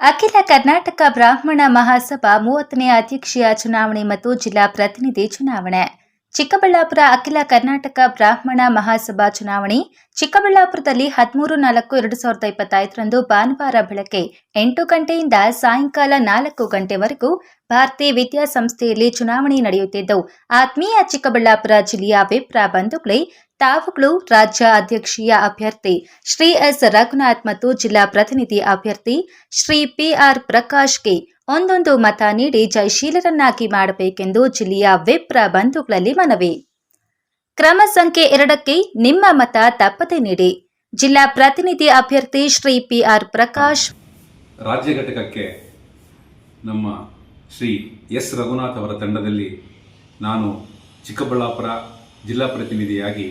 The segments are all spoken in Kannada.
ಅಖಿಲ ಕರ್ನಾಟಕ ಬ್ರಾಹ್ಮಣ ಮಹಾಸಭಾ ಮೂವತ್ತನೇ ಅಧ್ಯಕ್ಷೀಯ ಚುನಾವಣೆ ಮತ್ತು ಜಿಲ್ಲಾ ಪ್ರತಿನಿಧಿ ಚುನಾವಣೆ. ಚಿಕ್ಕಬಳ್ಳಾಪುರ ಅಖಿಲ ಕರ್ನಾಟಕ ಬ್ರಾಹ್ಮಣ ಮಹಾಸಭಾ ಚುನಾವಣೆ. ಚಿಕ್ಕಬಳ್ಳಾಪುರದಲ್ಲಿ ಹದಿಮೂರು ನಾಲ್ಕು ಎರಡು ಸಾವಿರದ ಇಪ್ಪತ್ತೈದರಂದು ಭಾನುವಾರ ಬೆಳಗ್ಗೆ ಎಂಟು ಗಂಟೆಯಿಂದ ಸಾಯಂಕಾಲ ನಾಲ್ಕು ಗಂಟೆವರೆಗೂ ಭಾರತೀಯ ವಿದ್ಯಾಸಂಸ್ಥೆಯಲ್ಲಿ ಚುನಾವಣೆ ನಡೆಯುತ್ತಿದ್ದು, ಆತ್ಮೀಯ ಚಿಕ್ಕಬಳ್ಳಾಪುರ ಜಿಲ್ಲೆಯ ವಿಪ್ರ ಬಂಧುಗಳೇ ತಾವುಗಳು ರಾಜ್ಯ ಅಧ್ಯಕ್ಷೀಯ ಅಭ್ಯರ್ಥಿ ಶ್ರೀ ಎಸ್. ರಘುನಾಥ್ ಮತ್ತು ಜಿಲ್ಲಾ ಪ್ರತಿನಿಧಿ ಅಭ್ಯರ್ಥಿ ಶ್ರೀ ಪಿಆರ್ ಪ್ರಕಾಶ್ಗೆ ಒಂದೊಂದು ಮತ ನೀಡಿ ಜಯಶೀಲರನ್ನಾಗಿ ಮಾಡಬೇಕೆಂದು ಜಿಲ್ಲೆಯ ವಿಪ್ರ ಬಂಧುಗಳಲ್ಲಿ ಮನವಿ. ಕ್ರಮ ಸಂಖ್ಯೆ ಎರಡಕ್ಕೆ ನಿಮ್ಮ ಮತ ತಪ್ಪದೆ ನೀಡಿ. ಜಿಲ್ಲಾ ಪ್ರತಿನಿಧಿ ಅಭ್ಯರ್ಥಿ ಶ್ರೀ ಪಿಆರ್ ಪ್ರಕಾಶ್. ರಾಜ್ಯ ಘಟಕಕ್ಕೆ ನಮ್ಮ ಶ್ರೀ ಎಸ್. ರಘುನಾಥ್ ಅವರ ತಂಡದಲ್ಲಿ ನಾನು ಚಿಕ್ಕಬಳ್ಳಾಪುರ ಜಿಲ್ಲಾ ಪ್ರತಿನಿಧಿಯಾಗಿ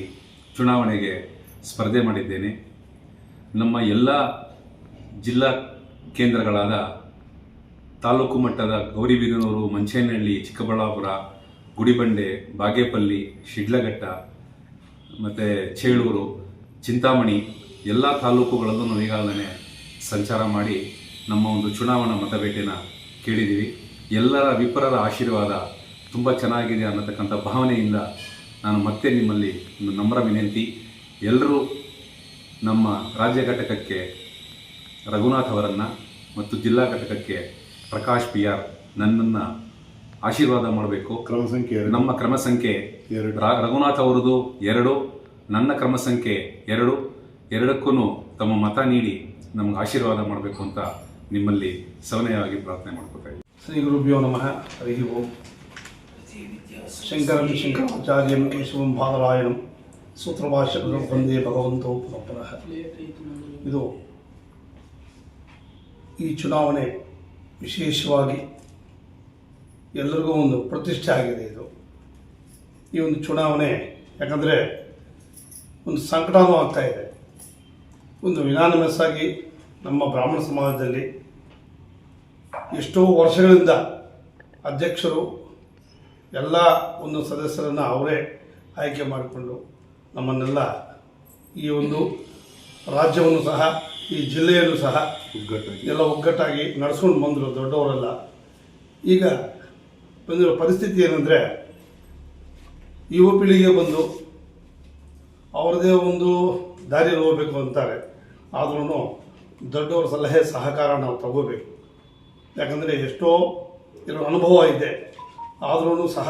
ಚುನಾವಣೆಗೆ ಸ್ಪರ್ಧೆ ಮಾಡಿದ್ದೇನೆ. ನಮ್ಮ ಎಲ್ಲ ಜಿಲ್ಲಾ ಕೇಂದ್ರಗಳಾದ ತಾಲೂಕು ಮಟ್ಟದ ಗೌರಿಬಿದನೂರು, ಮಂಚೇನಹಳ್ಳಿ, ಚಿಕ್ಕಬಳ್ಳಾಪುರ, ಗುಡಿಬಂಡೆ, ಬಾಗೇಪಲ್ಲಿ, ಶಿಡ್ಲಘಟ್ಟ, ಮತ್ತು ಚೇಳೂರು, ಚಿಂತಾಮಣಿ ಎಲ್ಲ ತಾಲೂಕುಗಳಲ್ಲೂ ನಾವು ಈಗಾಗಲೇ ಸಂಚಾರ ಮಾಡಿ ನಮ್ಮ ಒಂದು ಚುನಾವಣಾ ಮತಬೇಟೆನ ಕೇಳಿದ್ದೀವಿ. ಎಲ್ಲರ ವಿಪರರ ಆಶೀರ್ವಾದ ತುಂಬ ಚೆನ್ನಾಗಿದೆ ಅನ್ನತಕ್ಕಂಥ ಭಾವನೆಯಿಂದ ನಾನು ಮತ್ತೆ ನಿಮ್ಮಲ್ಲಿ ಒಂದು ನಮ್ರ ವಿನಂತಿ. ಎಲ್ಲರೂ ನಮ್ಮ ರಾಜ್ಯ ಘಟಕಕ್ಕೆ ರಘುನಾಥ್ ಅವರನ್ನು ಮತ್ತು ಜಿಲ್ಲಾ ಘಟಕಕ್ಕೆ ಪ್ರಕಾಶ್ ಪಿ ಆರ್ ನನ್ನನ್ನು ಆಶೀರ್ವಾದ ಮಾಡಬೇಕು. ಕ್ರಮ ಸಂಖ್ಯೆ ನಮ್ಮ ಕ್ರಮ ಸಂಖ್ಯೆ ಎರಡು. ರಘುನಾಥ್ ಅವರದು ಎರಡು ನನ್ನ ಕ್ರಮ ಸಂಖ್ಯೆ ಎರಡು. ಎರಡಕ್ಕೂ ತಮ್ಮ ಮತ ನೀಡಿ ನಮ್ಗೆ ಆಶೀರ್ವಾದ ಮಾಡಬೇಕು ಅಂತ ನಿಮ್ಮಲ್ಲಿ ಸವನೆಯಾಗಿ ಪ್ರಾರ್ಥನೆ ಮಾಡ್ಕೋತಾ ಇದ್ದೀನಿ. ಶ್ರೀ ಗುರುಭ್ಯೋ ನಮಃ. ಹರಿ ಓಂ. ಶಂಕರಂ ಶಂಕರಾಚಾರ್ಯಂ ಕೇಶವಂ ಬಾದರಾಯಣಂ ಸೂತ್ರಭಾಷ್ಯಗಳು ಬಂದೇ ಭಗವಂತೋ ಪುನಃ ಇದು ಈ ಚುನಾವಣೆ ವಿಶೇಷವಾಗಿ ಎಲ್ಲರಿಗೂ ಒಂದು ಪ್ರತಿಷ್ಠೆ ಆಗಿದೆ ಇದು. ಈ ಒಂದು ಚುನಾವಣೆ ಯಾಕಂದರೆ ಒಂದು ಸಂಕಟನೂ ಇದೆ. ಒಂದು ವಿನಾನಮಸ್ ಆಗಿ ನಮ್ಮ ಬ್ರಾಹ್ಮಣ ಸಮಾಜದಲ್ಲಿ ಎಷ್ಟೋ ವರ್ಷಗಳಿಂದ ಅಧ್ಯಕ್ಷರು ಎಲ್ಲ ಒಂದು ಸದಸ್ಯರನ್ನು ಅವರೇ ಆಯ್ಕೆ ಮಾಡಿಕೊಂಡು ನಮ್ಮನ್ನೆಲ್ಲ ಈ ಒಂದು ರಾಜ್ಯವನ್ನು ಸಹ ಈ ಜಿಲ್ಲೆಯನ್ನು ಸಹ ಒಗ್ಗಟ್ಟಾಗಿ ಎಲ್ಲ ಒಗ್ಗಟ್ಟಾಗಿ ನಡೆಸ್ಕೊಂಡು ಬಂದರು ದೊಡ್ಡವರೆಲ್ಲ. ಈಗ ಬಂದಿರೋ ಪರಿಸ್ಥಿತಿ ಏನಂದರೆ ಯುವ ಪೀಳಿಗೆ ಬಂದು ಅವ್ರದ್ದೇ ಒಂದು ದಾರಿಯಲ್ಲಿ ಹೋಗಬೇಕು ಅಂತಾರೆ. ಆದ್ರೂ ದೊಡ್ಡವರ ಸಲಹೆ ಸಹಕಾರ ನಾವು ತಗೋಬೇಕು. ಯಾಕಂದರೆ ಎಷ್ಟೋ ಇರೋ ಅನುಭವ ಇದೆ. ಆದ್ರೂ ಸಹ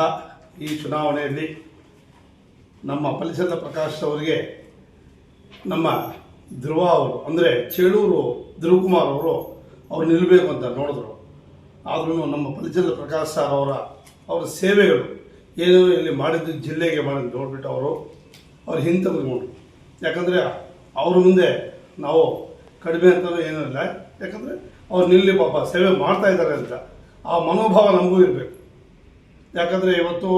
ಈ ಚುನಾವಣೆಯಲ್ಲಿ ನಮ್ಮ ಫಲಿಸದ ಪ್ರಕಾಶ್ ಅವರಿಗೆ ನಮ್ಮ ಧ್ರುವ ಅವರು, ಅಂದರೆ ಚೇಳೂರು ಧ್ರುವಕುಮಾರ್ ಅವರು, ಅವ್ರು ನಿಲ್ಲಬೇಕು ಅಂತ ನೋಡಿದ್ರು. ಆದ್ರೂ ನಮ್ಮ ಫಲಿಸದ ಪ್ರಕಾಶ್ ಸರ್ ಅವರ ಅವರ ಸೇವೆಗಳು ಏನು ಇಲ್ಲಿ ಮಾಡಿದ್ದು ಜಿಲ್ಲೆಗೆ ಮಾಡಿದ್ದು ನೋಡಿಬಿಟ್ಟು ಅವರು, ಅವ್ರು ಹಿಂತೆಗೆದುಕೊಂಡ್ರು. ಯಾಕಂದರೆ ಅವ್ರ ಮುಂದೆ ನಾವು ಕಡಿಮೆ ಅಂತಲೂ ಏನೂ ಇಲ್ಲ. ಯಾಕಂದರೆ ಅವ್ರು ನಿಲ್ಲಿ ಪಾಪ, ಸೇವೆ ಮಾಡ್ತಾ ಇದ್ದಾರೆ ಅಂತ. ಆ ಮನೋಭಾವ ನಮಗೂ ಇರಬೇಕು. ಯಾಕಂದರೆ ಇವತ್ತು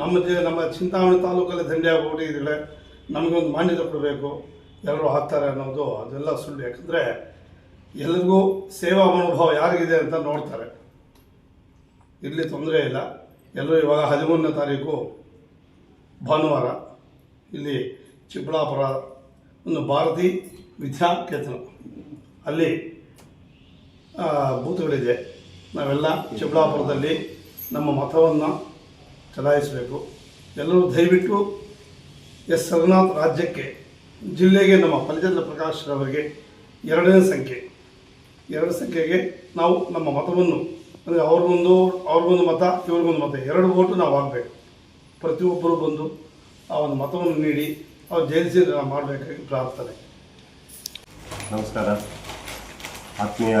ನಮ್ಮ ನಮ್ಮ ಚಿಂತಾಮಣಿ ತಾಲೂಕಲ್ಲಿ ದಂಡೆ ಆಗ್ಬಿಟ್ಟಿದ್ರೆ ನಮಗೊಂದು ಮಾನ್ಯತೆ ಕೊಡಬೇಕು. ಎಲ್ಲರೂ ಆಗ್ತಾರೆ ಅನ್ನೋದು ಅದೆಲ್ಲ ಸುಳ್ಳು. ಯಾಕಂದರೆ ಎಲ್ರಿಗೂ ಸೇವಾ ಮನೋಭಾವ ಯಾರಿಗಿದೆ ಅಂತ ನೋಡ್ತಾರೆ. ಇಲ್ಲಿ ತೊಂದರೆ ಇಲ್ಲ. ಎಲ್ಲರೂ ಇವಾಗ ಹದಿಮೂರನೇ ತಾರೀಕು ಭಾನುವಾರ ಇಲ್ಲಿ ಚಿಕ್ಕಬಳ್ಳಾಪುರ ಒಂದು ಭಾರತಿ ವಿದ್ಯಾಕೇತನ. ಅಲ್ಲಿ ಬೂತ್ಗಳಿದೆ. ನಾವೆಲ್ಲ ಚಿಕ್ಕಬಳ್ಳಾಪುರದಲ್ಲಿ ನಮ್ಮ ಮತವನ್ನು ಚಲಾಯಿಸಬೇಕು. ಎಲ್ಲರೂ ದಯವಿಟ್ಟು ಎಸ್. ಸರ್ನಾಥ್ ರಾಜ್ಯಕ್ಕೆ, ಜಿಲ್ಲೆಗೆ ನಮ್ಮ ಫಲಚಂದ್ರ ಪ್ರಕಾಶ್ ಅವರಿಗೆ ಎರಡನೇ ಸಂಖ್ಯೆ. ಎರಡು ಸಂಖ್ಯೆಗೆ ನಾವು ನಮ್ಮ ಮತವನ್ನು, ಅಂದರೆ ಅವ್ರಿಗೊಂದು ಅವ್ರಿಗೊಂದು ಮತ, ಇವ್ರಿಗೊಂದು ಮತ, ಎರಡು ಓಟು ನಾವು ಆಗಬೇಕು ಪ್ರತಿಯೊಬ್ಬರು ಬಂದು ಆ ಒಂದು ಮತವನ್ನು ನೀಡಿ, ಅವ್ರು ಜಯಿಸಿ ಮಾಡಬೇಕಾಗಿ ಪ್ರಾರ್ಥನೆ. ನಮಸ್ಕಾರ. ಆತ್ಮೀಯ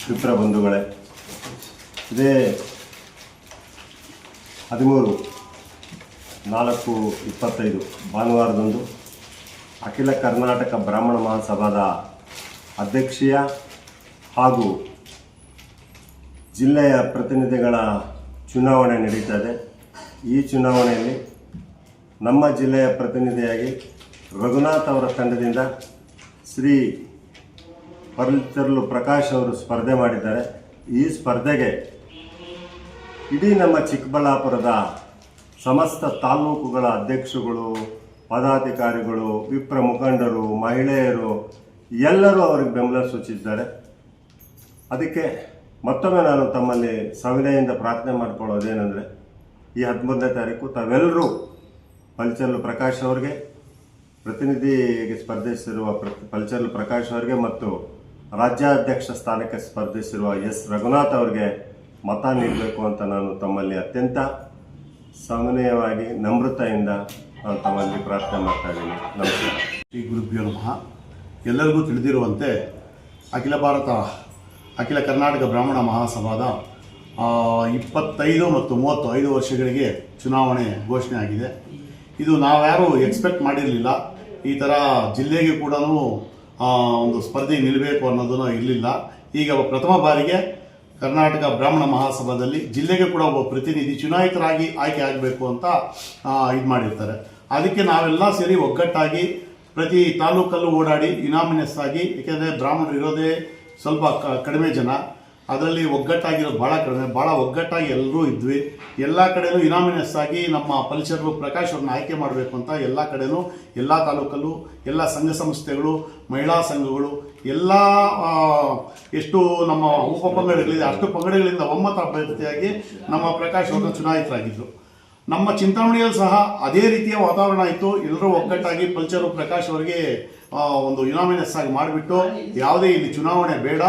ಕ್ಷಿಪ್ರ ಬಂಧುಗಳೇ ಇದೇ ಹದಿಮೂರು, ನಾಲ್ಕು, ಇಪ್ಪತ್ತೈದು, ಭಾನುವಾರದಂದು ಅಖಿಲ ಕರ್ನಾಟಕ ಬ್ರಾಹ್ಮಣ ಮಹಾಸಭಾದ ಅಧ್ಯಕ್ಷೀಯ ಹಾಗೂ ಜಿಲ್ಲೆಯ ಪ್ರತಿನಿಧಿಗಳ ಚುನಾವಣೆ ನಡೀತಾ ಇದೆ. ಈ ಚುನಾವಣೆಯಲ್ಲಿ ನಮ್ಮ ಜಿಲ್ಲೆಯ ಪ್ರತಿನಿಧಿಯಾಗಿ ರಘುನಾಥ್ ಅವರ ತಂಡದಿಂದ ಶ್ರೀ ಪರ್ಲಿತರ್ಲು ಪ್ರಕಾಶ್ ಅವರು ಸ್ಪರ್ಧೆ ಮಾಡಿದ್ದಾರೆ. ಈ ಸ್ಪರ್ಧೆಗೆ ಇಡೀ ನಮ್ಮ ಚಿಕ್ಕಬಳ್ಳಾಪುರದ ಸಮಸ್ತ ತಾಲೂಕುಗಳ ಅಧ್ಯಕ್ಷರುಗಳು ಪದಾಧಿಕಾರಿಗಳು, ವಿಪ್ರ ಮುಖಂಡರು, ಮಹಿಳೆಯರು, ಎಲ್ಲರೂ ಅವರಿಗೆ ಬೆಂಬಲ ಸೂಚಿಸಿದ್ದಾರೆ. ಅದಕ್ಕೆ ಮತ್ತೊಮ್ಮೆ ನಾನು ತಮ್ಮಲ್ಲಿ ಸವಿನಯಿಂದ ಪ್ರಾರ್ಥನೆ ಮಾಡ್ಕೊಳ್ಳೋದೇನೆಂದರೆ, ಈ ಹದಿಮೂರನೇ ತಾರೀಕು ತಾವೆಲ್ಲರೂ ಪಲ್ಚರ್ಲು ಪ್ರಕಾಶ್ ಅವ್ರಿಗೆ, ಪ್ರತಿನಿಧಿಗೆ ಸ್ಪರ್ಧಿಸಿರುವ ಪ್ರ- ಪಲ್ಚರ್ಲು ಪ್ರಕಾಶ್ ಅವರಿಗೆ ಮತ್ತು ರಾಜ್ಯಾಧ್ಯಕ್ಷ ಸ್ಥಾನಕ್ಕೆ ಸ್ಪರ್ಧಿಸಿರುವ ಎಸ್. ರಘುನಾಥ್ ಅವರಿಗೆ ಮತ ನೀಡಬೇಕು ಅಂತ ನಾನು ತಮ್ಮಲ್ಲಿ ಅತ್ಯಂತ ಸಮನ್ವಯವಾಗಿ ನಮ್ರತೆಯಿಂದ ನಾನು ತಮ್ಮಲ್ಲಿ ಪ್ರಾರ್ಥನೆ ಮಾಡ್ತಾ ಇದ್ದೀನಿ. ನಮಸ್ಕಾರ. ಶ್ರೀ ಗುರುಭ್ಯೋ ನಮಃ. ಎಲ್ಲರಿಗೂ ತಿಳಿದಿರುವಂತೆ ಅಖಿಲ ಭಾರತ, ಅಖಿಲ ಕರ್ನಾಟಕ ಬ್ರಾಹ್ಮಣ ಮಹಾಸಭಾದ ಇಪ್ಪತ್ತೈದು ಮತ್ತು ಮೂವತ್ತು ಐದು ವರ್ಷಗಳಿಗೆ ಚುನಾವಣೆ ಘೋಷಣೆ ಆಗಿದೆ. ಇದು ನಾವ್ಯಾರೂ ಎಕ್ಸ್ಪೆಕ್ಟ್ ಮಾಡಿರಲಿಲ್ಲ. ಈ ಥರ ಜಿಲ್ಲೆಗೆ ಕೂಡ ಒಂದು ಸ್ಪರ್ಧೆ ನಿಲ್ಲಬೇಕು ಅನ್ನೋದನ್ನು ಇರಲಿಲ್ಲ. ಈಗ ಪ್ರಥಮ ಬಾರಿಗೆ ಕರ್ನಾಟಕ ಬ್ರಾಹ್ಮಣ ಮಹಾಸಭಾದಲ್ಲಿ ಜಿಲ್ಲೆಗೆ ಕೂಡ ಒಬ್ಬ ಪ್ರತಿನಿಧಿ ಚುನಾಯಿತರಾಗಿ ಆಯ್ಕೆ ಆಗಬೇಕು ಅಂತ ಇದು ಮಾಡಿರ್ತಾರೆ. ಅದಕ್ಕೆ ನಾವೆಲ್ಲ ಸೇರಿ ಒಗ್ಗಟ್ಟಾಗಿ ಪ್ರತಿ ತಾಲೂಕಲ್ಲೂ ಓಡಾಡಿ ಇನಾಮಿನಸ್ ಆಗಿ ಏಕೆಂದರೆ ಬ್ರಾಹ್ಮಣರು ಇರೋದೇ ಸ್ವಲ್ಪ ಕಡಿಮೆ ಜನ. ಅದರಲ್ಲಿ ಒಗ್ಗಟ್ಟಾಗಿರೋದು ಭಾಳ ಕಡಿಮೆ. ಭಾಳ ಒಗ್ಗಟ್ಟಾಗಿ ಎಲ್ಲರೂ ಇದ್ವಿ. ಎಲ್ಲ ಕಡೆಯೂ ಇನಾಮಿನಸ್ ಆಗಿ ನಮ್ಮ ಪಲ್ಚರ್ಲು ಪ್ರಕಾಶ್ ಅವ್ರನ್ನ ಆಯ್ಕೆ ಮಾಡಬೇಕು ಅಂತ ಎಲ್ಲ ಕಡೆಯೂ ಎಲ್ಲ ತಾಲೂಕಲ್ಲೂ, ಎಲ್ಲ ಸಂಘ ಸಂಸ್ಥೆಗಳು, ಮಹಿಳಾ ಸಂಘಗಳು, ಎಲ್ಲ ಎಷ್ಟು ನಮ್ಮ ಉಪ ಪಂಗಡಗಳಿದೆ, ಅಷ್ಟು ಪಂಗಡಗಳಿಂದ ಒಮ್ಮತ ಅಭ್ಯರ್ಥಿಯಾಗಿ ನಮ್ಮ ಪ್ರಕಾಶ್ ಅವ್ರನ್ನ ಚುನಾಯಿತರಾಗಿದ್ದರು ನಮ್ಮ ಚಿಂತಾಮಣಿಯಲ್ಲಿ ಸಹ ಅದೇ ರೀತಿಯ ವಾತಾವರಣ ಇತ್ತು. ಎಲ್ಲರೂ ಒಗ್ಗಟ್ಟಾಗಿ ಪಲ್ಚರು ಪ್ರಕಾಶ್ ಅವರಿಗೆ ಒಂದು ಯುನಾಮಿನಸ್ ಆಗಿ ಮಾಡಿಬಿಟ್ಟು, ಯಾವುದೇ ಇಲ್ಲಿ ಚುನಾವಣೆ ಬೇಡ.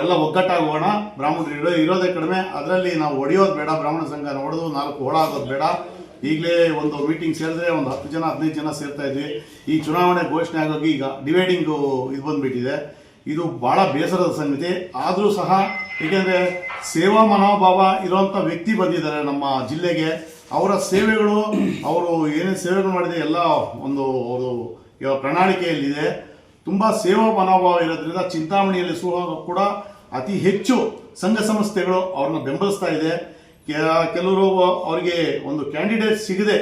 ಎಲ್ಲ ಒಗ್ಗಟ್ಟಾಗೋಣ. ಬ್ರಾಹ್ಮಣರು ಇರೋ ಇರೋದೇ ಕಡಿಮೆ. ಅದರಲ್ಲಿ ನಾವು ಒಡೆಯೋದು ಬೇಡ, ಬ್ರಾಹ್ಮಣ ಸಂಘ ಹೊಡೆದು ನಾಲ್ಕು ಹೋಳ ಆಗೋದು ಬೇಡ. ಈಗಲೇ ಒಂದು ಮೀಟಿಂಗ್ ಸೇರಿದ್ರೆ ಒಂದು ಹತ್ತು ಜನ, ಹದಿನೈದು ಜನ ಸೇರ್ತಾ ಇದ್ವಿ. ಈ ಚುನಾವಣೆ ಘೋಷಣೆ ಆಗೋಗಿ ಈಗ ಡಿವೈಡಿಂಗು ಇದು ಬಂದುಬಿಟ್ಟಿದೆ. ಇದು ಭಾಳ ಬೇಸರದ ಸಂಗತಿ. ಆದರೂ ಸಹ, ಏಕೆಂದರೆ ಸೇವಾ ಮನೋಭಾವ ಇರುವಂಥ ವ್ಯಕ್ತಿ ಬಂದಿದ್ದಾರೆ ನಮ್ಮ ಜಿಲ್ಲೆಗೆ. ಅವರ ಸೇವೆಗಳು, ಅವರು ಏನೇನು ಸೇವೆಗಳು ಮಾಡಿದೆ ಎಲ್ಲ ಒಂದು ಅವರು ಪ್ರಣಾಳಿಕೆಯಲ್ಲಿದೆ. ತುಂಬ ಸೇವಾ ಮನೋಭಾವ ಇರೋದ್ರಿಂದ ಚಿಂತಾಮಣಿಯಲ್ಲಿ ಸುಹಾಗ ಕೂಡ ಅತಿ ಹೆಚ್ಚು ಸಂಘ ಸಂಸ್ಥೆಗಳು ಅವ್ರನ್ನ ಬೆಂಬಲಿಸ್ತಾ ಇದೆ. ಕೆಲವರು ಅವರಿಗೆ ಒಂದು ಕ್ಯಾಂಡಿಡೇಟ್ ಸಿಗದೆ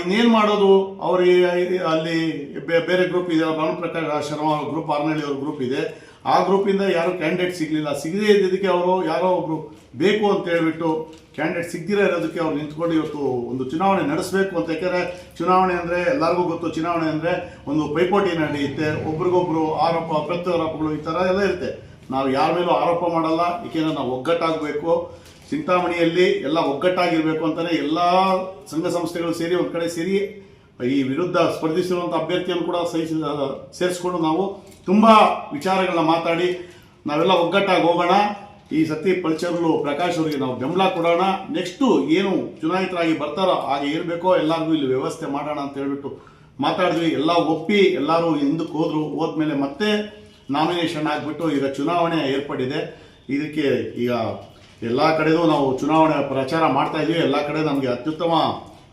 ಇನ್ನೇನು ಮಾಡೋದು? ಅವರಿಗೆ ಅಲ್ಲಿ ಬೇರೆ ಗ್ರೂಪ್ ಇದೆ. ಭಾನುಪ್ರಕಾಶ್ ಶರ್ಮಾ ಗ್ರೂಪ್ ಆರ್ನಳ್ಳಿ ಅವ್ರ ಗ್ರೂಪ್ ಇದೆ. ಆ ಗ್ರೂಪಿಂದ ಯಾರು ಕ್ಯಾಂಡಿಡೇಟ್ ಸಿಗಲಿಲ್ಲ. ಸಿಗದೇ ಇದ್ದಿದ್ದಕ್ಕೆ ಅವರು ಯಾರೋ ಒಬ್ರು ಬೇಕು ಅಂತ ಹೇಳಿಬಿಟ್ಟು ಕ್ಯಾಂಡಿಡೇಟ್ ಸಿಗದಿರೋ ಇರೋದಕ್ಕೆ ಅವ್ರು ನಿಂತ್ಕೊಂಡು ಇವತ್ತು ಒಂದು ಚುನಾವಣೆ ನಡೆಸಬೇಕು ಅಂತ. ಯಾಕಂದರೆ ಚುನಾವಣೆ ಅಂದರೆ ಎಲ್ಲರಿಗೂ ಗೊತ್ತು, ಚುನಾವಣೆ ಅಂದರೆ ಒಂದು ಪೈಪೋಟಿ ನಡೆಯುತ್ತೆ. ಒಬ್ರಿಗೊಬ್ರು ಆರೋಪ, ಪ್ರತ್ಯಾರೋಪಗಳು ಈ ಥರ ಎಲ್ಲ ಇರುತ್ತೆ. ನಾವು ಯಾರ ಮೇಲೂ ಆರೋಪ ಮಾಡಲ್ಲ. ಏಕೆಂದರೆ ನಾವು ಒಗ್ಗಟ್ಟಾಗಬೇಕು. ಚಿಂತಾಮಣಿಯಲ್ಲಿ ಎಲ್ಲ ಒಗ್ಗಟ್ಟಾಗಿರಬೇಕು ಅಂತಾನೆ ಎಲ್ಲ ಸಂಘ ಸಂಸ್ಥೆಗಳು ಸೇರಿ ಒಂದು ಕಡೆ ಸೇರಿ ಈ ವಿರುದ್ಧ ಸ್ಪರ್ಧಿಸಿರುವಂಥ ಅಭ್ಯರ್ಥಿಯನ್ನು ಕೂಡ ಸಹಿಸಿ ಸೇರಿಸ್ಕೊಂಡು ನಾವು ತುಂಬ ವಿಚಾರಗಳನ್ನ ಮಾತಾಡಿ ನಾವೆಲ್ಲ ಒಗ್ಗಟ್ಟಾಗಿ ಹೋಗೋಣ. ಈ ಸತಿ ಪಲ್ಚರ್ಲು ಪ್ರಕಾಶ್ ಅವರಿಗೆ ನಾವು ಬೆಂಬಲ ಕೊಡೋಣ. ನೆಕ್ಸ್ಟು ಏನು ಚುನಾಯಿತರಾಗಿ ಬರ್ತಾರೋ ಹಾಗೆ ಏನು ಎಲ್ಲರಿಗೂ ಇಲ್ಲಿ ವ್ಯವಸ್ಥೆ ಮಾಡೋಣ ಅಂತ ಹೇಳ್ಬಿಟ್ಟು ಮಾತಾಡಿದ್ವಿ. ಎಲ್ಲ ಒಪ್ಪಿ ಎಲ್ಲರೂ ಹಿಂದಕ್ಕೆ ಹೋದ್ರು. ಹೋದ್ಮೇಲೆ ಮತ್ತೆ ನಾಮಿನೇಷನ್ ಆಗಿಬಿಟ್ಟು ಈಗ ಚುನಾವಣೆ ಏರ್ಪಡಿದೆ. ಇದಕ್ಕೆ ಈಗ ಎಲ್ಲ ಕಡೆಗೂ ನಾವು ಚುನಾವಣೆ ಪ್ರಚಾರ ಮಾಡ್ತಾ ಇದೀವಿ. ಎಲ್ಲ ಕಡೆ ನಮಗೆ ಅತ್ಯುತ್ತಮ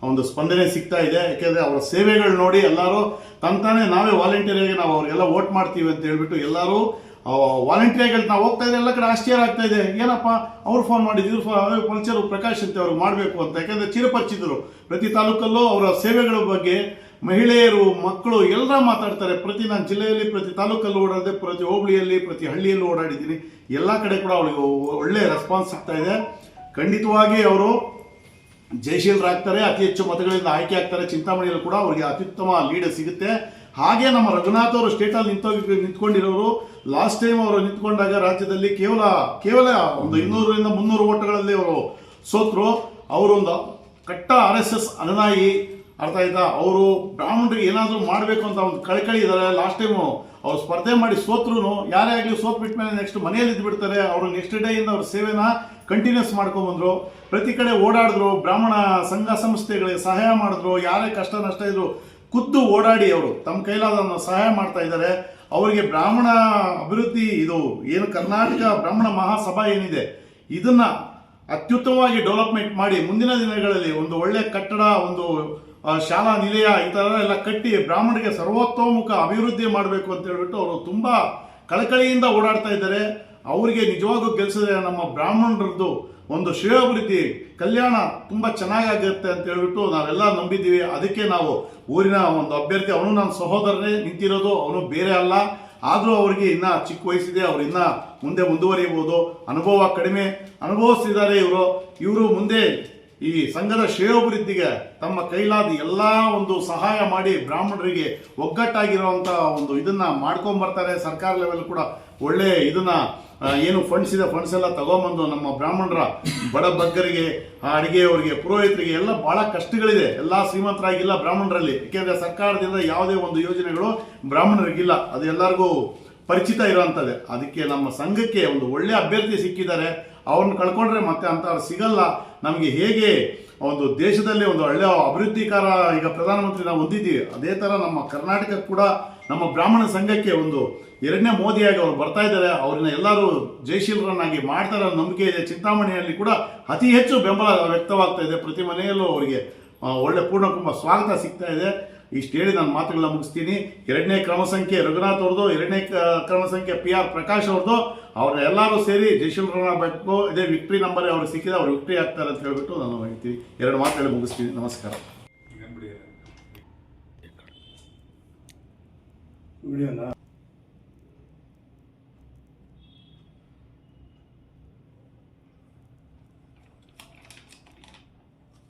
ಒಂದು ಸ್ಪಂದನೆ ಸಿಗ್ತಾ ಇದೆ. ಯಾಕೆಂದರೆ ಅವರ ಸೇವೆಗಳು ನೋಡಿ ಎಲ್ಲರೂ ತಂತಾನೆ ನಾವೇ ವಾಲಂಟಿಯರಾಗಿ ನಾವು ಅವ್ರಿಗೆಲ್ಲ ವೋಟ್ ಮಾಡ್ತೀವಿ ಅಂತ ಹೇಳ್ಬಿಟ್ಟು ಎಲ್ಲರೂ ವಾಲಂಟಿಯರ್ಗಳು ನಾವು ಹೋಗ್ತಾ ಇದ್ರೆ ಎಲ್ಲ ಕಡೆ ಆಶ್ಚರ್ಯ ಆಗ್ತಾ ಇದೆ. ಏನಪ್ಪ, ಅವ್ರು ಫೋನ್ ಮಾಡಿದ್ರು ಪಲ್ಚರು ಪ್ರಕಾಶ್ ಅಂತ ಅವ್ರಿಗೆ ಮಾಡಬೇಕು ಅಂತ. ಯಾಕಂದರೆ ಚಿರಪರಿಚಿತರು. ಪ್ರತಿ ತಾಲೂಕಲ್ಲೂ ಅವರ ಸೇವೆಗಳ ಬಗ್ಗೆ ಮಹಿಳೆಯರು, ಮಕ್ಕಳು ಎಲ್ಲರ ಮಾತಾಡ್ತಾರೆ. ಪ್ರತಿ ನಾನು ಜಿಲ್ಲೆಯಲ್ಲಿ, ಪ್ರತಿ ತಾಲೂಕಲ್ಲೂ ಓಡಾಡಿದೆ, ಪ್ರತಿ ಹೋಬಳಿಯಲ್ಲಿ, ಪ್ರತಿ ಹಳ್ಳಿಯಲ್ಲಿ ಓಡಾಡಿದ್ದೀನಿ. ಎಲ್ಲ ಕಡೆ ಕೂಡ ಅವಳಿಗೆ ಒಳ್ಳೆ ರೆಸ್ಪಾನ್ಸ್ ಸಿಗ್ತಾ ಇದೆ. ಖಂಡಿತವಾಗಿ ಅವರು ಜಯಶೀಲರಾಗ್ತಾರೆ ಅತಿ ಹೆಚ್ಚು ಮತಗಳಿಂದ ಆಯ್ಕೆ ಆಗ್ತಾರೆ. ಚಿಂತಾಮಣಿಯಲ್ಲಿ ಕೂಡ ಅವರಿಗೆ ಅತ್ಯುತ್ತಮ ಲೀಡ್ ಸಿಗುತ್ತೆ. ಹಾಗೆ ನಮ್ಮ ರಘುನಾಥ್ ಅವರು ಸ್ಟೇಟಲ್ಲಿ ನಿಂತೋಗಿ ನಿಂತ್ಕೊಂಡಿರೋರು ಲಾಸ್ಟ್ ಟೈಮ್ ಅವರು ನಿಂತ್ಕೊಂಡಾಗ ರಾಜ್ಯದಲ್ಲಿ ಕೇವಲ ಕೇವಲ ಒಂದು ಇನ್ನೂರರಿಂದ ಮುನ್ನೂರು ಓಟಗಳಲ್ಲಿ ಅವರು ಸೋತರು. ಅವರೊಂದು ಕಟ್ಟ ಆರ್ ಎಸ್ ಎಸ್ ಅನುನಾಯಿ ಅರ್ಥ ಆಯ್ತಾ? ಅವರು ಬ್ರಾಹ್ಮಣರಿಗೆ ಏನಾದರೂ ಮಾಡಬೇಕು ಅಂತ ಒಂದು ಕಳಕಳಿ ಇದ್ದಾರೆ ಲಾಸ್ಟ್ ಟೈಮು ಅವ್ರು ಸ್ಪರ್ಧೆ ಮಾಡಿ ಸೋತ್ರು ಯಾರೇ ಆಗಲಿ ಸೋತ್ ಬಿಟ್ಮೇಲೆ ನೆಕ್ಸ್ಟ್ ಮನೆಯಲ್ಲಿ ಇದ್ಬಿಡ್ತಾರೆ. ಅವರು ನೆಕ್ಸ್ಟ್ ಡೇ ಇಂದ ಅವ್ರ ಸೇವೆನ ಕಂಟಿನ್ಯೂಸ್ ಮಾಡ್ಕೊಂಡ್ಬಂದ್ರು ಪ್ರತಿ ಕಡೆ ಓಡಾಡಿದ್ರು. ಬ್ರಾಹ್ಮಣ ಸಂಘ ಸಂಸ್ಥೆಗಳಿಗೆ ಸಹಾಯ ಮಾಡಿದ್ರು. ಯಾರೇ ಕಷ್ಟ ನಷ್ಟ ಇದ್ರು ಖುದ್ದು ಓಡಾಡಿ ಅವರು. ತಮ್ಮ ಕೈಲಾದ ಸಹಾಯ ಮಾಡ್ತಾ ಇದ್ದಾರೆ. ಅವರಿಗೆ ಬ್ರಾಹ್ಮಣ ಅಭಿವೃದ್ಧಿ, ಇದು ಏನು ಕರ್ನಾಟಕ ಬ್ರಾಹ್ಮಣ ಮಹಾಸಭಾ ಏನಿದೆ, ಇದನ್ನ ಅತ್ಯುತ್ತಮವಾಗಿ ಡೆವಲಪ್ಮೆಂಟ್ ಮಾಡಿ ಮುಂದಿನ ದಿನಗಳಲ್ಲಿ ಒಂದು ಒಳ್ಳೆ ಕಟ್ಟಡ, ಒಂದು ಶಾಲಾ ನಿಲಯ ಈ ಥರ ಎಲ್ಲ ಕಟ್ಟಿ ಬ್ರಾಹ್ಮಣರಿಗೆ ಸರ್ವತೋಮುಖ ಅಭಿವೃದ್ಧಿ ಮಾಡಬೇಕು ಅಂತ ಹೇಳ್ಬಿಟ್ಟು ಅವರು ತುಂಬ ಕಳಕಳಿಯಿಂದ ಓಡಾಡ್ತಾ ಇದ್ದಾರೆ. ಅವರಿಗೆ ನಿಜವಾಗೂ ಗೆಲ್ಸಿದ್ರೆ ನಮ್ಮ ಬ್ರಾಹ್ಮಣರದ್ದು ಒಂದು ಶ್ರೇಯೋಭಿವೃದ್ಧಿ, ಕಲ್ಯಾಣ ತುಂಬ ಚೆನ್ನಾಗಾಗುತ್ತೆ ಅಂತ ಹೇಳ್ಬಿಟ್ಟು ನಾವೆಲ್ಲ ನಂಬಿದ್ದೀವಿ. ಅದಕ್ಕೆ ನಾವು ಊರಿನ ಒಂದು ಅಭ್ಯರ್ಥಿ, ಅವನು ನನ್ನ ಸಹೋದರನೇ, ನಿಂತಿರೋದು ಅವನು ಬೇರೆ ಅಲ್ಲ. ಆದರೂ ಅವರಿಗೆ ಇನ್ನ ಚಿಕ್ಕ ವಯಸ್ಸಿದೆ, ಅವ್ರು ಇನ್ನ ಮುಂದೆ ಮುಂದುವರಿಯಬಹುದು ಅನುಭವ ಕಡಿಮೆ. ಅನುಭವಿಸ್ತಿದ್ದಾರೆ ಇವರು. ಇವರು ಮುಂದೆ ಈ ಸಂಘದ ಶ್ರೇಯೋಭಿವೃದ್ಧಿಗೆ ತಮ್ಮ ಕೈಲಾದ ಎಲ್ಲ ಒಂದು ಸಹಾಯ ಮಾಡಿ ಬ್ರಾಹ್ಮಣರಿಗೆ ಒಗ್ಗಟ್ಟಾಗಿರುವಂಥ ಒಂದು ಇದನ್ನ ಮಾಡ್ಕೊಂಬರ್ತಾರೆ ಸರ್ಕಾರ ಲೆವೆಲ್ ಕೂಡ ಒಳ್ಳೆ ಇದನ್ನ ಏನು ಫಂಡ್ಸ್ ಇದೆ ಫಂಡ್ಸ್ ಎಲ್ಲ ತಗೊಂಬಂದು ನಮ್ಮ ಬ್ರಾಹ್ಮಣರ ಬಡ ಬಗ್ಗರಿಗೆ ಅಡಿಗೆಯವರಿಗೆ, ಪುರೋಹಿತರಿಗೆ ಎಲ್ಲ ಬಹಳ ಕಷ್ಟಗಳಿದೆ. ಎಲ್ಲ ಶ್ರೀಮಂತರಾಗಿಲ್ಲ ಬ್ರಾಹ್ಮಣರಲ್ಲಿ. ಯಾಕೆಂದ್ರೆ ಸರ್ಕಾರದಿಂದ ಯಾವುದೇ ಒಂದು ಯೋಜನೆಗಳು ಬ್ರಾಹ್ಮಣರಿಗಿಲ್ಲ. ಅದು ಎಲ್ಲರಿಗೂ ಪರಿಚಿತ ಇರುವಂಥದ್ದೇ. ಅದಕ್ಕೆ ನಮ್ಮ ಸಂಘಕ್ಕೆ ಒಂದು ಒಳ್ಳೆ ಅಭ್ಯರ್ಥಿ ಸಿಕ್ಕಿದ್ದಾರೆ. ಅವ್ರನ್ನ ಕಳ್ಕೊಂಡ್ರೆ ಮತ್ತೆ ಅಂಥವ್ರು ಸಿಗಲ್ಲ. ನಮಗೆ ಹೇಗೆ ಒಂದು ದೇಶದಲ್ಲಿ ಒಂದು ಒಳ್ಳೆಯ ಅಭಿವೃದ್ಧಿಕಾರ ಈಗ ಪ್ರಧಾನಮಂತ್ರಿ ನಾವು ಹೊಂದಿದ್ದೀವಿ, ಅದೇ ಥರ ನಮ್ಮ ಕರ್ನಾಟಕ ಕೂಡ ನಮ್ಮ ಬ್ರಾಹ್ಮಣ ಸಂಘಕ್ಕೆ ಒಂದು ಎರಡನೇ ಮೋದಿಯಾಗಿ ಅವರು ಬರ್ತಾ ಇದ್ದಾರೆ, ಅವ್ರನ್ನ ಎಲ್ಲರೂ ಜಯಶೀಲರನ್ನಾಗಿ ಮಾಡ್ತಾರೆ ನಂಬಿಕೆ ಇದೆ. ಚಿಂತಾಮಣಿಯಲ್ಲಿ ಕೂಡ ಅತಿ ಹೆಚ್ಚು ಬೆಂಬಲ ವ್ಯಕ್ತವಾಗ್ತಾ ಇದೆ. ಪ್ರತಿ ಮನೆಯಲ್ಲೂ ಅವರಿಗೆ ಒಳ್ಳೆ ಪೂರ್ಣಕುಂಭ ಸ್ವಾಗತ ಸಿಗ್ತಾ ಇದೆ. ಇಷ್ಟು ಹೇಳಿ ನಾನು ಮಾತುಗಳನ್ನ ಮುಗಿಸ್ತೀನಿ. ಎರಡನೇ ಕ್ರಮ ಸಂಖ್ಯೆ ರಘುನಾಥ್ ಅವ್ರದ್ದು ಎರಡನೇ ಕ್ರಮ ಸಂಖ್ಯೆ ಪಿ ಆರ್ ಪ್ರಕಾಶ್ ಅವ್ರದ್ದು. ಅವ್ರ ಎಲ್ಲರೂ ಸೇರಿ ಜಯಶೀಲರನ್ನಾಗಬೇಕು ಇದೇ ವಿಕ್ಟ್ರಿ ನಂಬರ್ ಅವ್ರಿಗೆ ಸಿಕ್ಕಿದೆ ಅವ್ರು ವಿಕ್ಟ್ರಿ ಆಗ್ತಾರೆ ಅಂತ ಹೇಳ್ಬಿಟ್ಟು ನಾನು ಹೇಳ್ತೀನಿ. ಎರಡು ಮಾತುಗಳು ಹೇಳಿ ಮುಗಿಸ್ತೀನಿ. ನಮಸ್ಕಾರ. ವಿಡಿಯೋನ